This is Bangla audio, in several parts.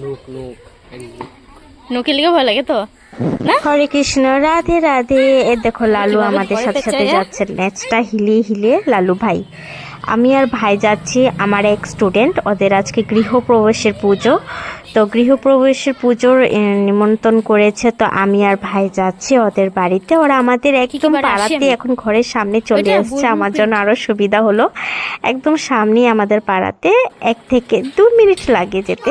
নুক নুক নকিল লিগে ভয় লাগে তো? না? হরে কৃষ্ণ রাধে রাধে। এ দেখো লালু আমাদের সাথে সাথে? যাচ্ছে। নেচটা হিলিয়ে হিলিয়ে লালু ভাই। আমি আর ভাই যাচ্ছি আমার এক স্টুডেন্ট ওদের আজকে গৃহপ্রবেশের পুজো। তো গৃহপ্রবেশের পুজোর নিমন্ত্রণ করেছে তো আমি আর ভাই যাচ্ছি ওদের বাড়িতে। ওরা আমাদের একদম পাড়াতে এখন ঘরের সামনে চলে এসছে। আমার জন্য আরও সুবিধা হলো। একদম সামনেই আমাদের পাড়াতে এক থেকে দু মিনিট লাগে যেতে।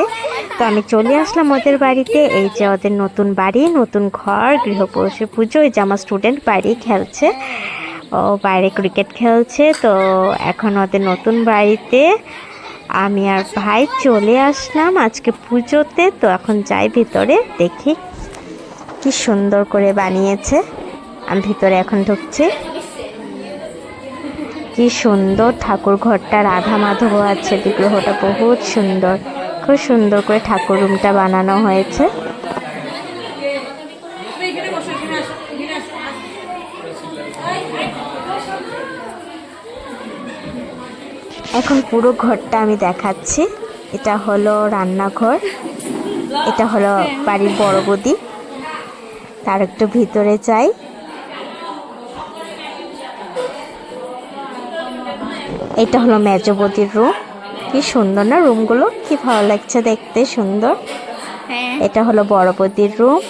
তো আমি চলে আসলাম ওদের বাড়িতে। এই যে ওদের নতুন বাড়ি নতুন ঘর গৃহপ্রবেশের পুজো। এই যে আমার স্টুডেন্ট বাড়ি খেলছে। ও বাইরে ক্রিকেট খেলছে, তো এখন ওদের নতুন বাড়িতে আমি আর ভাই চলে আসলাম আজকে পুজোতে, তো এখন যাই ভিতরে, দেখি কি সুন্দর করে বানিয়েছে। আমি ভিতরে এখন ঢুকছি। কি সুন্দর ঠাকুর ঘরটা, রাধা মাধব আছে, বিগ্রহটা বহুত সুন্দর। খুব সুন্দর করে ঠাকুর রুমটা বানানো হয়েছে। এখন পুরো ঘরটা আমি দেখাচ্ছি। এটা হলো রান্নাঘর। এটা হলো বাড়ির বড় বৌদি। তার একটু ভিতরে যাই। এটা হলো মেজবতির রুম। কি সুন্দর না রুমগুলো? কি ভালো লাগছে দেখতে সুন্দর। হ্যাঁ। এটা হলো বড়বতির রুম।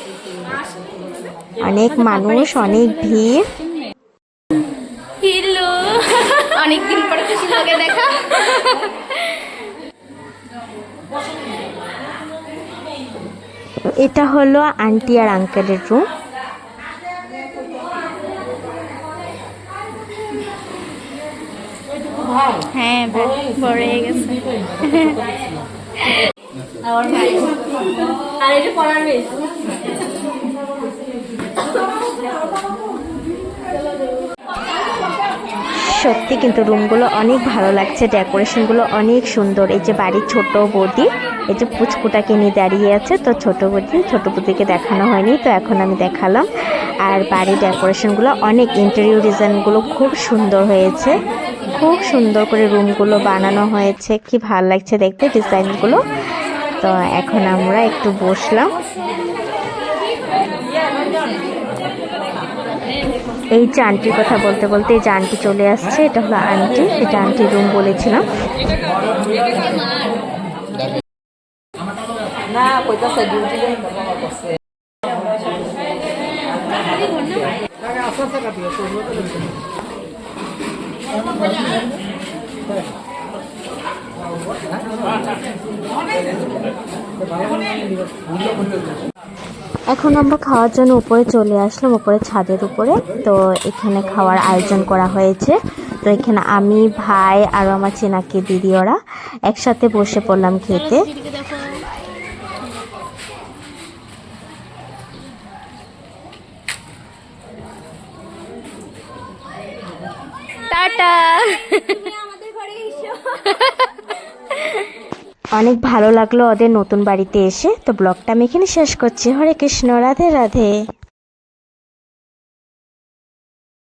অনেক মানুষ অনেক ভিড়। অনেকদিন লাগে দেখা। এটা হলো আন্টি আর আঙ্কেলের রুম হ্যাঁ বড় হয়ে গেছে। আর এটা পড়ার সত্যি কিন্তু রুমগুলো অনেক ভালো লাগছে, ডেকোরেশনগুলো অনেক সুন্দর। এই যে বাড়ির ছোট বৌদি, এই যে পুচকুটাকে নিয়ে দাঁড়িয়ে আছে, তো ছোট বৌদি, ছোট বৌদিকে দেখানো হয়নি, তো এখন আমি দেখালাম। আর বাড়ির ডেকোরেশনগুলো অনেক, ইন্টেরিয়র ডিজাইনগুলো খুব সুন্দর হয়েছে। খুব সুন্দর করে রুমগুলো বানানো হয়েছে, কি ভালো লাগছে দেখতে ডিজাইনগুলো। তো এখন আমরা একটু বসলাম। এই যে আন্টির কথা বলতে বলতে এই যে আন্টি চলে আসছে, এটা হলো আন্টি, এটা আন্টির রুম বলেছিলাম। না কইতাছে ডিউটি যাই মনে করছে এখন আমরা খাওয়ার জন্য উপরে চলে আসলাম, উপরে ছাদের উপরে। তো এখানে খাওয়ার আয়োজন করা হয়েছে। তো এখানে আমি, ভাই আর আমার চেনাকে দিদি ওরা একসাথে বসে পড়লাম খেতে। টাটা। অনেক ভালো লাগল ওদের নতুন বাড়িতে এসে। তো ব্লগটা আমি এখানে শেষ করছি। হরে কৃষ্ণ, রাধে রাধে।